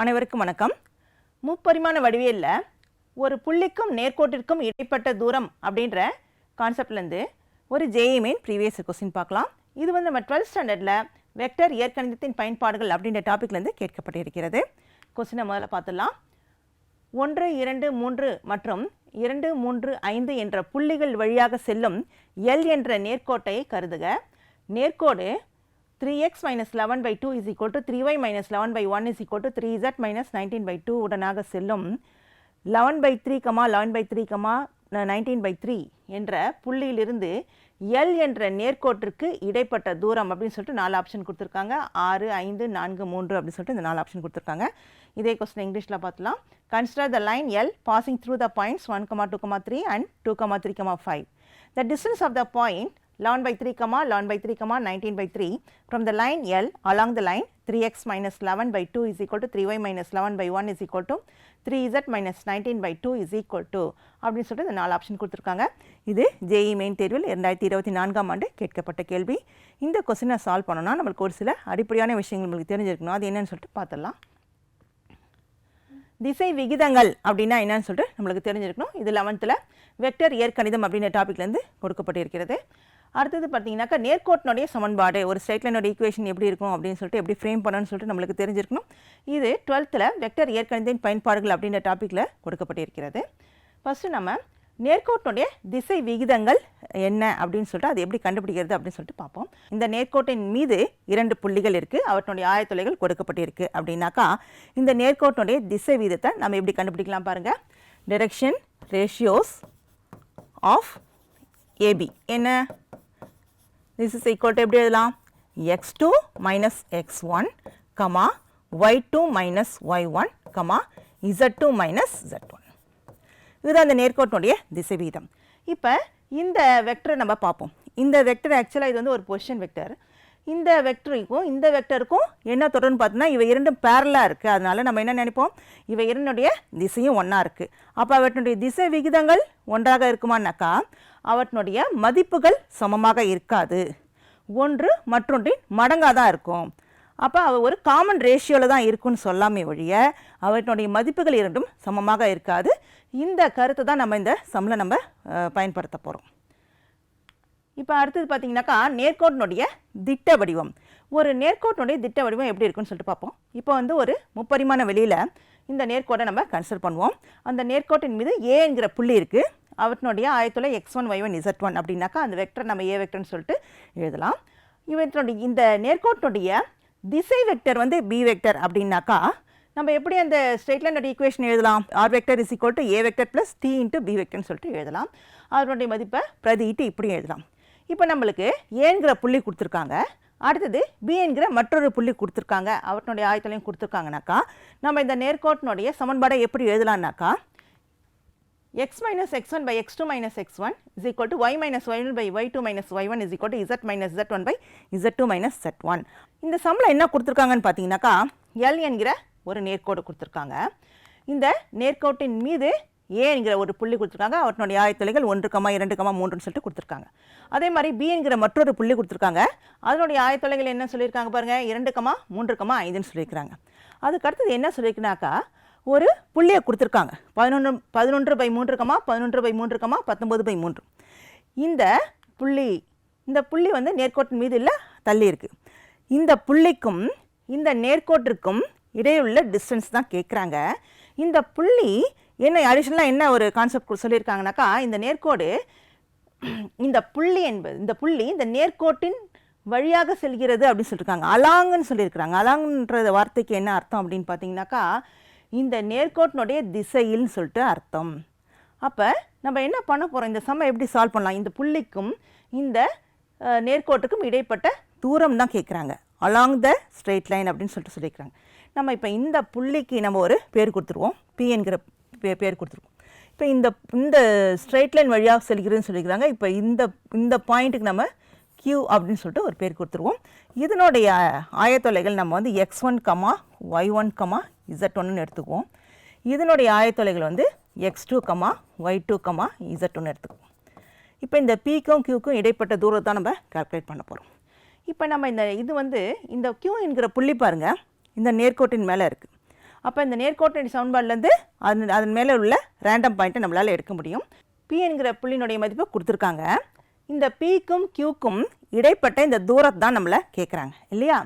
அனைவருக்கும் வணக்கம். முப்பரிமாண வடிவியலில் ஒரு புள்ளிக்கும் நேர்கோட்டிற்கும் இடைப்பட்ட தூரம் அப்படின்ற கான்செப்ட்லேருந்து ஒரு ஜேஎம்ஏன் ப்ரீவியஸ் கொஸ்டின் பார்க்கலாம். இது வந்து நம்ம டுவெல்த் ஸ்டாண்டர்டில் வெக்டர் இயற்கணிதத்தின் பயன்பாடுகள் அப்படின்ற டாப்பிக்லேருந்து கேட்கப்பட்டிருக்கிறது. கொஸ்டினை முதல்ல பார்த்துடலாம். ஒன்று இரண்டு மூன்று மற்றும் இரண்டு மூன்று ஐந்து என்ற புள்ளிகள் வழியாக செல்லும் எல் என்ற நேர்கோட்டை கருதுக. நேர்கோடு three x minus eleven by two by 2 is equal to 3y minus 11 by 1 is equal to 3z minus 19 by two உடனாக செல்லும். Eleven by three comma eleven by three comma nineteen by three என்ற புள்ளியிலிருந்து L என்ற நேர்கோட்டிற்கு இடைப்பட்ட தூரம் அப்படின்னு சொல்லிட்டு நாலு option கொடுத்துருக்காங்க. ஆறு ஐந்து நான்கு மூன்று அப்படின்னு சொல்லிட்டு இந்த நாலு ஆப்ஷன் கொடுத்துருக்காங்க. இதே கொஸ்டின் இங்கிலீஷில் பார்த்துலாம். Consider the line L passing through the points one comma two comma three and two comma three comma five the distance of the point 11 by 3 comma 11 by 3 comma 19 by 3 from the line L along the line 3x minus 11 by 2 is equal to 3y minus 11 by 1 is equal to 3z minus 19 by 2 is equal to அப்படின்னு சொல்லிட்டு இந்த நாலு option கொடுத்துருக்காங்க. இது JE main தேர்வில் இரண்டாயிரத்தி இருபத்தி நான்காம் ஆண்டு கேட்கப்பட்ட கேள்வி. இந்த கொஸ்டினை சால்வ் பண்ணோன்னா நம்மளுக்கு ஒரு சில அடிப்படையான விஷயங்கள் நம்மளுக்கு தெரிஞ்சிருக்கணும். அது என்னன்னு சொல்லிட்டு பார்த்துடலாம் திசை விகிதங்கள் அப்படின்னா என்னன்னு சொல்லிட்டு நம்மளுக்கு தெரிஞ்சிருக்கணும். இது லெவன்த்தில் வெக்டர் இயற்கணிதம் அப்படின்ற டாப்பிக்லேருந்து கொடுக்கப்பட்டிருக்கிறது. அடுத்தது பார்த்தீங்கன்னாக்கா நேர்கோட்டினுடைய சமன்பாடு ஒரு ஸ்ட்ரைட் லைனோட ஈக்குவேஷன் எப்படி இருக்கும் அப்படின்னு சொல்லிட்டு எப்படி ஃப்ரேம் பண்ணணும்னு சொல்லிட்டு நம்மளுக்கு தெரிஞ்சிருக்கணும். இது டுவெல்த்தில் வெக்டர் இயற்கணிதத்தின் பயன்பாடுகள் அப்படின்ற டாப்பிக்கில் கொடுக்கப்பட்டிருக்கிறது. ஃபஸ்ட்டு நம்ம நேர்கோட்டினுடைய திசை விகிதங்கள் என்ன அப்படின்னு சொல்லிட்டு அது எப்படி கண்டுபிடிக்கிறது அப்படின்னு சொல்லிட்டு பார்ப்போம். இந்த நேர்கோட்டின் மீது இரண்டு புள்ளிகள் இருக்குது அவற்றினுடைய ஆயத்தொலைகள் கொடுக்கப்பட்டிருக்கு அப்படின்னாக்கா இந்த நேர்கோட்டினுடைய திசை விகிதத்தை நம்ம எப்படி கண்டுபிடிக்கலாம் பாருங்கள் direction ratios of A B என்ன? This இஸ் equal to எப்படி எழுதலாம் x two minus x one comma y two minus y one comma two minus one இதுதான் அந்த நேர்கோட்டினுடைய திசை வீதம் இப்போ இந்த வெக்டரை நம்ம பார்ப்போம். இந்த வெக்டர் ஆக்சுவலாக இது வந்து ஒரு பொசிஷன் வெக்டர் இந்த வெக்டருக்கும் இந்த வெக்டருக்கும் என்ன தொடர்னு பார்த்தோன்னா இவை இரண்டும் பேரலாக இருக்குது அதனால் நம்ம என்ன நினைப்போம்? இவை இரண்டுடைய திசையும் ஒன்றா இருக்குது அப்போ அவற்றினுடைய திசை விகிதங்கள் ஒன்றாக இருக்குமானாக்கா அவற்றினுடைய மதிப்புகள் சமமாக இருக்காது. ஒன்று மற்றொன்றின் மடங்காக தான் இருக்கும். அப்போ அவ ஒரு காமன் ரேஷியோவில் தான் இருக்குன்னு சொல்லாமே ஒழிய அவற்றினுடைய மதிப்புகள் இரண்டும் சமமாக இருக்காது. இந்த கருத்தை தான் நம்ம இந்த சம்மில் நம்ம பயன்படுத்த போகிறோம் இப்போ அடுத்தது பார்த்தீங்கன்னாக்கா நேர்கோட்டினுடைய திட்ட வடிவம். ஒரு நேர்கோட்டினுடைய திட்ட வடிவம் எப்படி இருக்குன்னு சொல்லிட்டு பார்ப்போம் இப்போ வந்து ஒரு முப்பரிமாண வெளியில் இந்த நேர்கோட்டை நம்ம கன்சிடர் பண்ணுவோம். அந்த நேர்கோட்டின் மீது ஏங்கிற புள்ளி இருக்குது அவற்றினுடைய ஆயத்தில் x one y one z one அப்படின்னாக்கா அந்த வெக்டர் நம்ம ஏ வெக்டர்னு சொல்லிட்டு எழுதலாம். இவற்றினுடைய இந்த நேர்கோட்டினுடைய திசை வெக்டர் வந்து பி வெக்டர் அப்படின்னாக்கா நம்ம எப்படி அந்த ஸ்ட்ரெயிட் லைனோட ஈக்குவேஷன் எழுதலாம்? R vector is equal to a vector plus t into b வெக்டர்னு சொல்லிட்டு எழுதலாம். அதனுடைய மதிப்பை பிரதியிட்டு இப்படி எழுதலாம். இப்போ நம்மளுக்கு ஏங்கிற புள்ளி கொடுத்துருக்காங்க. அடுத்தது பிஎன்கிற மற்றொரு புள்ளி கொடுத்துருக்காங்க. அவற்றினுடைய ஆயத்தலையும் கொடுத்துருக்காங்கனாக்கா நம்ம இந்த நேர்கோட்டினுடைய சமன்பாடை எப்படி எழுதலாம்னாக்கா x minus x1 by x2 minus x1 is equal to y minus y1 by y2 minus y1 is equal to z minus z1 by z2 minus z1 இந்த சம்மில் என்ன கொடுத்துருக்காங்கன்னு பார்த்தீங்கன்னாக்கா எல் என்கிற ஒரு நேர்கோடு கொடுத்துருக்காங்க. இந்த நேர்கோட்டின் மீது ஏங்கிற ஒரு புள்ளி கொடுத்துருக்காங்க. அவற்றினுடைய ஆயத்தொலைகள் ஒன்று கமா இரண்டு கமா மூன்றுன்னு சொல்லிட்டு கொடுத்துருக்காங்க. அதே மாதிரி பிங்கிற மற்றொரு புள்ளி கொடுத்துருக்காங்க. அதனுடைய ஆயத்தொலைகள் என்ன சொல்லியிருக்காங்க பாருங்கள் இரண்டு கமா மூன்று கமா ஐந்துன்னு சொல்லியிருக்கிறாங்க. அதுக்கு அடுத்தது என்ன சொல்லியிருக்குனாக்கா ஒரு புள்ளியை கொடுத்துருக்காங்க. பதினொன்று பதினொன்று பை மூன்று கமா பதினொன்று பை மூன்று கமா பத்தொம்பது பை மூன்று. இந்த புள்ளி இந்த புள்ளி வந்து நேர்கோட்டின் மீது இல்லை தள்ளி இருக்குது இந்த புள்ளிக்கும் இந்த நேர்கோட்டிற்கும் இடையுள்ள டிஸ்டன்ஸ் தான் கேட்குறாங்க. இந்த புள்ளி என்ன அடிஷனலாக என்ன ஒரு கான்செப்ட் சொல்லியிருக்காங்கனாக்கா இந்த நேர்கோடு இந்த புள்ளி என்பது இந்த புள்ளி இந்த நேர்கோட்டின் வழியாக செல்கிறது அப்படின்னு சொல்லியிருக்காங்க அலாங்குன்னு சொல்லியிருக்கிறாங்க. அலாங்குன்ற வார்த்தைக்கு என்ன அர்த்தம் அப்படின்னு பார்த்தீங்கன்னாக்கா இந்த நேர்கோட்டினுடைய திசையில்னு சொல்லிட்டு அர்த்தம். அப்போ நம்ம என்ன பண்ண போகிறோம் இந்த சம்மை எப்படி சால்வ் பண்ணலாம்? இந்த புள்ளிக்கும் இந்த நேர்கோட்டுக்கும் இடைப்பட்ட தூரம் தான் கேட்குறாங்க அலாங் த ஸ்ட்ரெயிட் லைன் அப்படின்னு சொல்லிட்டு சொல்லியிருக்கிறாங்க நம்ம இப்போ இந்த புள்ளிக்கு நம்ம ஒரு பேர் கொடுத்துருவோம். பி என்கிற பே பேர் கொடுத்துருவோம் இப்போ இந்த இந்த ஸ்ட்ரைட் லைன் வழியாக செல்கிறதுன்னு சொல்லிக்கிறாங்க. இப்போ இந்த இந்த பாயிண்ட்டுக்கு நம்ம கியூ அப்படின்னு சொல்லிட்டு ஒரு பேர் கொடுத்துருவோம். இதனுடைய ஆயத்தொலைகள் நம்ம வந்து x one comma y one comma z ஒன்னு எடுத்துக்குவோம். இதனுடைய ஆயத்தொலைகள் வந்து x two comma y two comma z ஒன்று எடுத்துக்குவோம். இப்போ இந்த பிக்கும் கியூக்கும் இடைப்பட்ட தூரத்தை நம்ம கால்குலேட் பண்ண போகிறோம் இப்போ நம்ம இந்த இது வந்து இந்த கியூ என்கிற புள்ளி பாருங்கள் இந்த நேர்கோட்டின் மேலே இருக்குது அப்போ இந்த நேர்கோட்டினுடைய சமன்பாடுலேருந்து அதன் அதன் மேலே உள்ள ரேண்டம் பாயிண்ட்டை நம்மளால் எடுக்க முடியும். பி என்கிற புள்ளினுடைய மதிப்பு கொடுத்துருக்காங்க. இந்த பிக்கும் கியூக்கும் இடைப்பட்ட இந்த தூரத்தை தான் நம்மளை கேட்குறாங்க இல்லையா?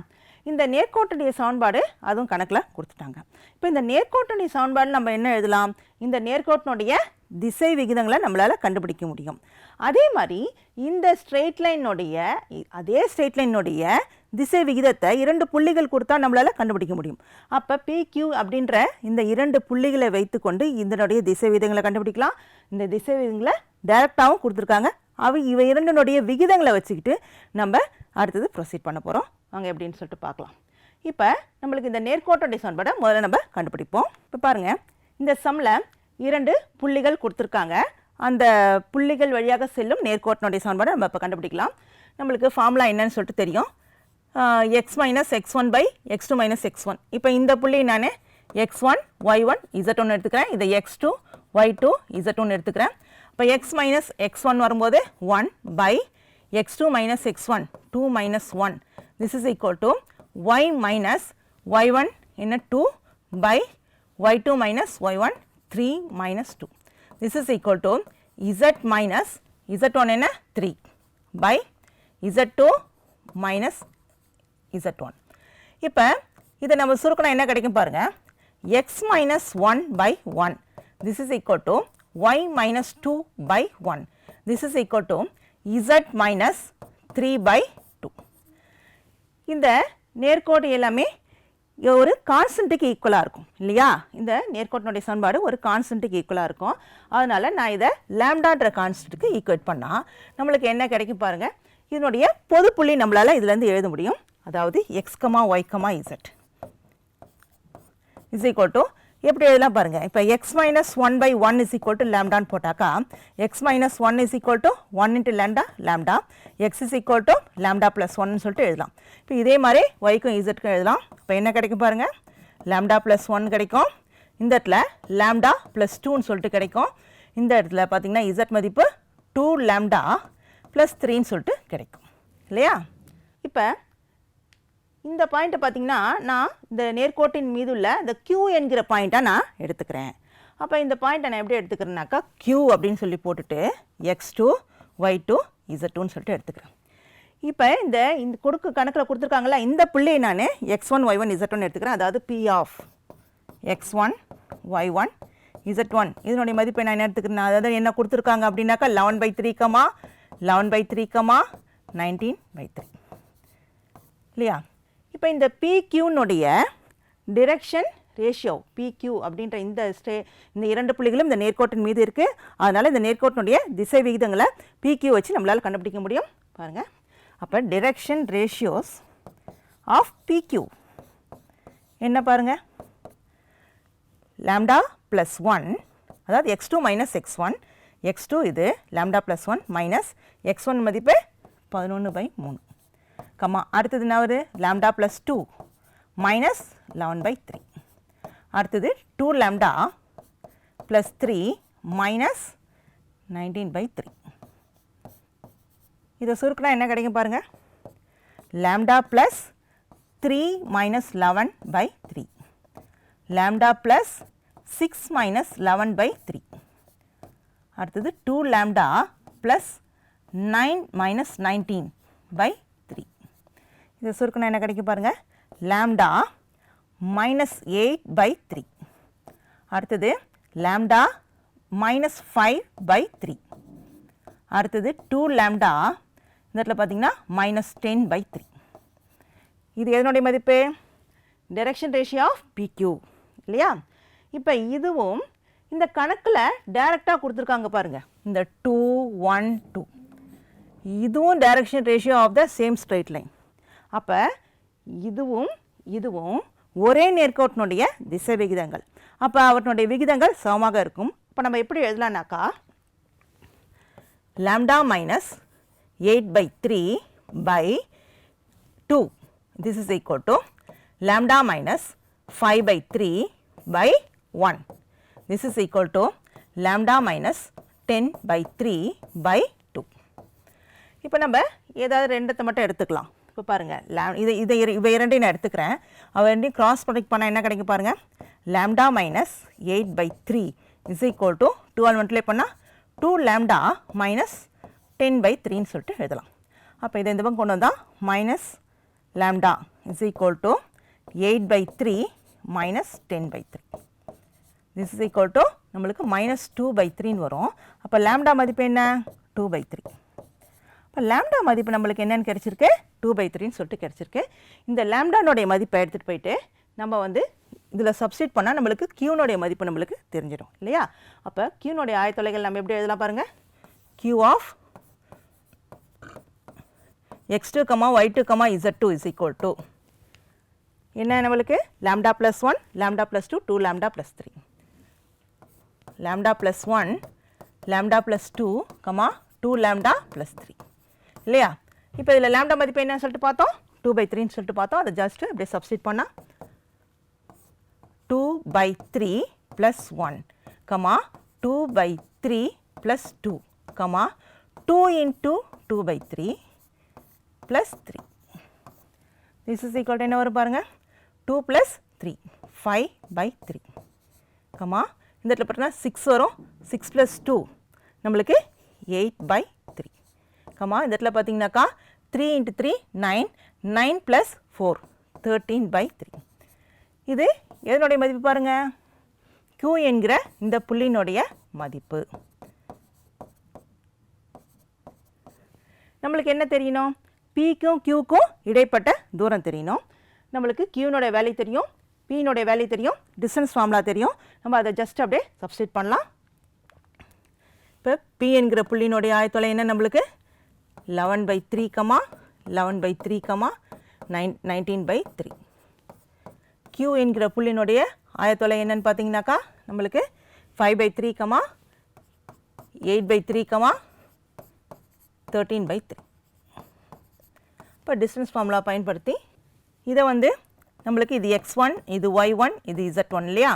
இந்த நேர்கோட்டுடைய சமன்பாடு அதுவும் கணக்கில் கொடுத்துட்டாங்க. இப்போ இந்த நேர்கோட்டுடைய சமன்பாடு நம்ம என்ன எழுதலாம்? இந்த நேர்கோட்டினுடைய திசை விகிதங்களை நம்மளால் கண்டுபிடிக்க முடியும். அதே மாதிரி இந்த ஸ்ட்ரெயிட் லைனுடைய அதே ஸ்ட்ரெயிட் லைனுடைய திசை விகிதத்தை இரண்டு புள்ளிகள் கொடுத்தா நம்மளால் கண்டுபிடிக்க முடியும். அப்போ பிக்யூ அப்படின்ற இந்த இரண்டு புள்ளிகளை வைத்துக்கொண்டு இதனுடைய திசை விகிதங்களை கண்டுபிடிக்கலாம். இந்த திசை விகிதங்களை டைரெக்டாகவும் கொடுத்துருக்காங்க. அவை இவை இரண்டினுடைய விகிதங்களை வச்சுக்கிட்டு நம்ம அடுத்தது ப்ரொசீட் பண்ண போகிறோம் வாங்க எப்படின்னு சொல்லிட்டு பார்க்கலாம். இப்போ நம்மளுக்கு இந்த நேர்கோட்டோடைய சமன்பாடை முதல்ல நம்ம கண்டுபிடிப்போம். இப்போ பாருங்கள் இந்த சம்மில் இரண்டு புள்ளிகள் கொடுத்துருக்காங்க. அந்த புள்ளிகள் வழியாக செல்லும் நேர்கோட்டினுடைய சமன்பாடை நம்ம இப்போ கண்டுபிடிக்கலாம். நம்மளுக்கு ஃபார்முலா என்னன்னு சொல்லிட்டு தெரியும். X minus x one by x two minus x one இப்போ இந்த புள்ளி நான் x one y one z ஒன்று எடுத்துக்கிறேன். இதை x two y two z ஒன்று எடுத்துக்கிறேன். இப்போ எக்ஸ் மைனஸ் எக்ஸ் ஒன் வரும்போது one by x two minus x one two minus one this is equal to y minus y one என்ன two by y two minus y one three minus two this is equal to z minus z one என்ன? Three by z two minus z one இப்போ இதை நம்ம சுருக்கணும் என்ன கிடைக்கும் பாருங்க. X minus one by one this is equal to y minus two by one this is equal to z minus three by two இந்த நேர்கோடு எல்லாமே ஒரு கான்ஸ்டன்ட்டுக்கு ஈக்குவலாக இருக்கும் இல்லையா? இந்த நேர்கோட்டினுடைய சமன்பாடு ஒரு கான்ஸ்டன்ட்டுக்கு ஈக்குவலாக இருக்கும். அதனால் நான் இதை லேம்டான்ற கான்ஸ்டன்ட்டுக்கு ஈக்குவேட் பண்ணால் நம்மளுக்கு என்ன கிடைக்கும் பாருங்கள் இதனுடைய பொது புள்ளி நம்மளால் இதுலேருந்து எழுத முடியும். அதாவது X comma Y comma Z is equal to எப்படி எழுதலாம் பாருங்கள் இப்போ x minus one by one is equal to லேம்டான்னு போட்டாக்கா x minus one is equal to one into lambda lambda x is equal to lambda plus ஒன்னு சொல்லிட்டு எழுதலாம். இப்போ இதே மாதிரி ஒய்க்கும் இசட்க்கும் எழுதலாம். இப்போ என்ன கிடைக்கும் பாருங்கள் லேம்டா ப்ளஸ் ஒன் கிடைக்கும். இந்த இடத்துல லேம்டா ப்ளஸ் டூன்னு சொல்லிட்டு கிடைக்கும். இந்த இடத்துல பார்த்தீங்கன்னா இசட் மதிப்பு டூ லேம்டா ப்ளஸ் த்ரீன்னு சொல்லிட்டு கிடைக்கும். இல்லையா? இப்போ இந்த பாயிண்ட்டை பார்த்தீங்கன்னா நான் இந்த நேர்கோட்டின் மீது உள்ள இந்த க்யூ என்கிற பாயிண்ட்டாக நான் எடுத்துக்கிறேன். அப்போ இந்த பாயிண்ட்டை நான் எப்படி எடுத்துக்கிறேன்னாக்கா க்யூ அப்படின்னு சொல்லி போட்டுட்டு x two y two z டூன்னு சொல்லிட்டு எடுத்துக்கிறேன். இப்போ இந்த இந்த கொடுக்கு கணக்கில் கொடுத்துருக்காங்களா இந்த புள்ளியை நான் x one y one z one எடுத்துக்கிறேன். அதாவது P of x one y one z one இதனுடைய மதிப்பை நான் என்ன எடுத்துக்கிறேன் அதாவது என்ன கொடுத்துருக்காங்க அப்படின்னாக்கா eleven by three comma eleven by three comma nineteen by three இல்லையா? இப்போ இந்த பிக்யூனுடைய டிரெக்ஷன் ரேஷியோ பிக்யூ அப்படின்ற இந்த ஸ்டே இந்த இரண்டு புள்ளிகளும் இந்த நேர்கோட்டின் மீது இருக்குது அதனால் இந்த நேர்கோட்டினுடைய திசை விகிதங்களை பிக்யூ வச்சு நம்மளால் கண்டுபிடிக்க முடியும். பாருங்கள் அப்போ டிரெக்ஷன் ரேஷியோஸ் ஆஃப் பிக்யூ என்ன பாருங்கள் லேம்டா ப்ளஸ் ஒன் அதாவது x two minus x one x two இது lambda plus one minus x one மதிப்பு பதினொன்று பை மூணு. கம்மா. அடுத்தது என்ன வருது? Lambda plus two minus eleven by three அடுத்தது two lambda plus three minus nineteen by three இதை சுருக்கினா என்ன கிடைக்கும் பாருங்கள் lambda plus three minus eleven by three lambda plus six minus eleven by three அடுத்தது two lambda plus nine minus nineteen by இது சுருக்கணும் என்ன கிடைக்கும் பாருங்கள் lambda minus eight by three அடுத்தது lambda minus five by three அடுத்தது two lambda இந்த இடத்துல பார்த்தீங்கன்னா மைனஸ் டென் பை த்ரீ இது எதனுடைய மதிப்பு? டைரக்ஷன் ரேஷியோ ஆஃப் பிக்யூ இல்லையா? இப்போ இதுவும் இந்த கணக்கில் டைரெக்டாக கொடுத்துருக்காங்க பாருங்கள் இந்த டூ ஒன் டூ இதுவும் direction ratio of the same straight line அப்போ இதுவும் இதுவும் ஒரே நேர்கோட்டினுடைய திசை விகிதங்கள் அப்போ அவற்றினுடைய விகிதங்கள் சமமாக இருக்கும். இப்போ நம்ம எப்படி எழுதலாம்னாக்கா lambda minus 8 by 3 by 2 this is equal to lambda minus 5 by 3 by 1 this is equal to lambda minus 10 by 3 by 2 இப்போ நம்ம ஏதாவது ரெண்டத்தை மட்டும் எடுத்துக்கலாம். இப்போ பாருங்கள் லே இது இதை இரு- இவை இரண்டையும் நான் எடுத்துக்கிறேன். அவ ரெண்டையும் கிராஸ் ப்ரொடக்ட் பண்ணால் என்ன கிடைக்கும் பாருங்கள் lambda minus eight by three is equal to twelve multiply பண்ணால் two lambda minus ten by த்ரீன்னு சொல்லிட்டு எழுதலாம். அப்போ இதை இந்த பக்கம் கொண்டு வந்தால் minus lambda is equal to eight by three minus ten by three this is equal to நம்மளுக்கு மைனஸ் டூ பை த்ரீன்னு வரும். அப்போ லேம்டா மதிப்பு என்ன? டூ பை த்ரீ இப்போ லேம்டா மதிப்பு நம்மளுக்கு என்னென்னு கிடச்சிருக்கு? டூ பை த்ரீன்னு சொல்லிட்டு கிடச்சிருக்கு. இந்த லேம்டானுடைய மதிப்பை எடுத்துகிட்டு போயிட்டு நம்ம வந்து இதில் சப்ஸ்டியூட் பண்ணால் நம்மளுக்கு கியூனுடைய மதிப்பு நம்மளுக்கு தெரிஞ்சிடும் இல்லையா? அப்போ கியூனுடைய ஆயத்தொலைகள் நம்ம எப்படி எழுதலாம் பாருங்கள் Q of x two comma y two comma z two is equal to என்ன நம்மளுக்கு? Lambda plus one lambda plus two two lambda plus three lambda plus one lambda plus two comma two lambda plus three இல்லையா? இப்போ இதில் lambda மதிப்பு என்னன்னு சொல்லிட்டு பார்த்தோம். Two by த்ரீன்னு சொல்லிட்டு பார்த்தோம். அதை ஜஸ்ட்டு அப்படியே சப்ஸ்டிட் பண்ணால் two by three plus one comma two by three plus two comma two into two by three plus three this is equal என்ன வரும் பாருங்கள் two plus three five by three comma இந்த இடத்துல பார்த்தீங்கன்னா six வரும். Six plus two நம்மளுக்கு eight by three comma இந்த இடத்துல பார்த்தீங்கன்னாக்கா three into three nine nine plus four thirteen by three இது எதனுடைய மதிப்பு பாருங்கள் க்யூ என்கிற இந்த புள்ளினுடைய மதிப்பு. நம்மளுக்கு என்ன தெரியணும்? பிக்கும் க்யூக்கும் இடைப்பட்ட தூரம் தெரியணும். நம்மளுக்கு க்யூனுடைய வேல்யூ தெரியும் பியினுடைய வேல்யூ தெரியும் டிஸ்டன்ஸ் ஃபார்முலா தெரியும். நம்ம அதை ஜஸ்ட் அப்படியே சப்ஸ்டிட் பண்ணலாம். இப்போ பி என்கிற புள்ளினுடைய ஆயத்தொலை என்ன நம்மளுக்கு? Eleven by three comma eleven by three comma nine nineteen by three Q என்கிற புள்ளினுடைய ஆயத்தொலை என்னன்னு பார்த்தீங்கன்னாக்கா நம்மளுக்கு five by three comma eight by three comma thirteen by three இப்போ டிஸ்டன்ஸ் ஃபார்முலா பயன்படுத்தி இதை வந்து நம்மளுக்கு இது எக்ஸ் ஒன் இது ஒய் ஒன் இது இசட் ஒன் இல்லையா?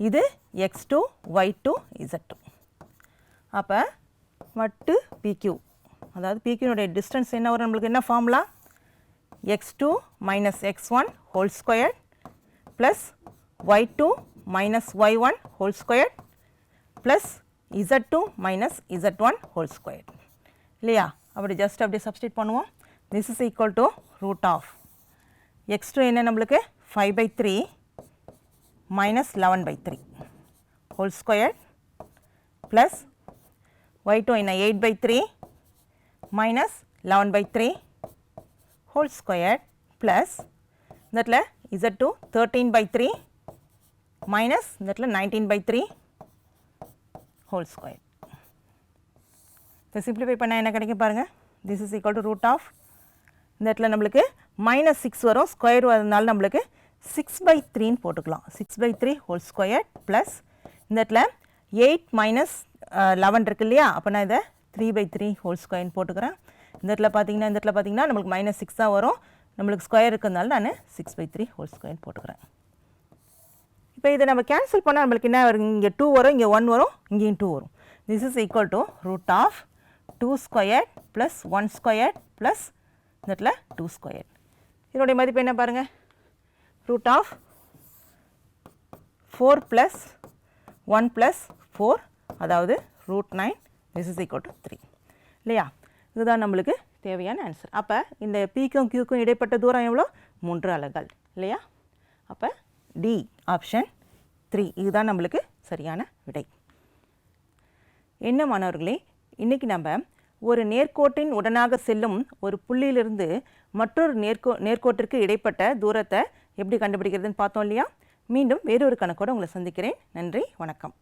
இது x two y two z two அப்போ மட்டு பிக்யூ அதாவது பிக்யூனுடைய டிஸ்டன்ஸ் என்ன வரும்? நம்மளுக்கு என்ன formula x two minus x one whole square plus y two minus y one whole square plus z two minus z one whole square இல்லையா? அப்படி just அப்படியே சப்ஸ்டியூட் பண்ணுவோம். This is equal to root of x two என்ன நம்மளுக்கு? Five by three minus eleven by three whole square plus y y2 என்ன? Eight by three minus 11 by 3 whole square plus இந்தத்தில் Z2 13 by 3 minus இந்தத்தில் 19 by 3 whole square இது simplify பண்ணா என்ன கடைக்கு பாருங்க this is equal to root of இந்தத்தில் நம்மளுக்கு minus 6 வரும் square வருந்தால் நம்மளுக்கு 6 by 3 இன் போட்டுக்கலாம் 6 by 3 whole square plus இந்தத்தில் 8 minus 11 இருக்கு இல்லையா அப்பனா இதை த்ரீ பை த்ரீ ஹோல் ஸ்கொயர்னு போட்டுக்கிறேன். இந்த இடத்துல பார்த்தீங்கன்னா இந்த இடத்துல பார்த்தீங்கன்னா நம்மளுக்கு மைனஸ் சிக்ஸ் தான் வரும். நம்மளுக்கு ஸ்கொயர் இருக்கிறதுனால நான் சிக்ஸ் பை த்ரீ ஹோல் ஸ்கொயர்னு போட்டுக்கிறேன். இப்போ இதை நம்ம கேன்சல் பண்ணால் நம்மளுக்கு என்ன வரும்? இங்கே டூ வரும் இங்கே ஒன் வரும் இங்கேயும் டூ வரும். This is equal to root of two square plus one square plus இந்த இடத்துல டூ ஸ்கொயர் இதனுடைய மதிப்பு என்ன பாருங்கள் root of four plus one plus four அதாவது root nine this is equal to three இல்லையா? இதுதான் நம்மளுக்கு தேவையான ஆன்சர் அப்போ இந்த பிக்கும் கியூக்கும் இடைப்பட்ட தூரம் எவ்வளோ? மூன்று அலகுகள். இல்லையா? அப்போ டி ஆப்ஷன் த்ரீ இதுதான் நம்மளுக்கு சரியான விடை. என்ன மாணவர்களே இன்றைக்கி நம்ம ஒரு நேர்கோட்டின் உடனாக செல்லும் ஒரு புள்ளியிலிருந்து மற்றொரு நேர்கோ நேர்கோட்டிற்கு இடைப்பட்ட தூரத்தை எப்படி கண்டுபிடிக்கிறதுன்னு பார்த்தோம் இல்லையா? மீண்டும் வேறொரு கணக்கோடு உங்களை சந்திக்கிறேன். நன்றி வணக்கம்.